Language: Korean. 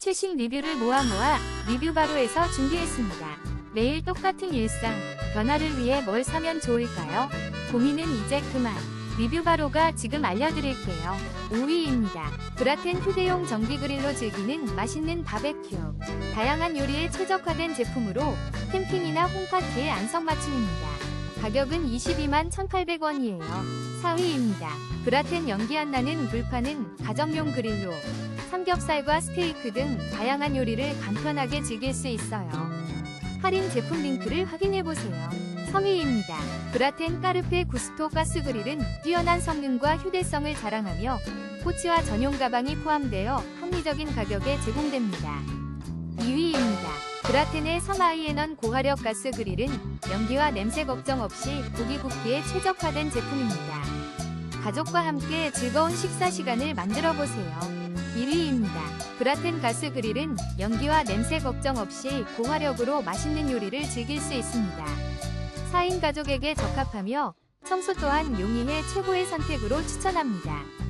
최신 리뷰를 모아 모아 리뷰바로에서 준비했습니다. 매일 똑같은 일상, 변화를 위해 뭘 사면 좋을까요? 고민은 이제 그만. 리뷰바로가 지금 알려드릴게요. 5위입니다. 브라텐 휴대용 전기그릴로 즐기는 맛있는 바베큐. 다양한 요리에 최적화된 제품으로 캠핑이나 홈파티에 안성맞춤입니다. 가격은 22만 1,800원이에요. 4위입니다. 브라텐 연기 안 나는 불파는 가정용 그릴로 삼겹살과 스테이크 등 다양한 요리를 간편하게 즐길 수 있어요. 할인 제품 링크를 확인해보세요. 3위입니다. 브라텐 까르페 구스토 가스 그릴은 뛰어난 성능과 휴대성을 자랑하며 포츠와 전용 가방이 포함되어 합리적인 가격에 제공됩니다. 2위입니다. 브라텐의 3아이에넌 고화력 가스 그릴은 연기와 냄새 걱정 없이 고기 굽기에 최적화된 제품입니다. 가족과 함께 즐거운 식사 시간을 만들어 보세요. 1위입니다. 브라텐 가스 그릴은 연기와 냄새 걱정 없이 고화력으로 맛있는 요리를 즐길 수 있습니다. 4인 가족에게 적합하며 청소 또한 용이해 최고의 선택으로 추천합니다.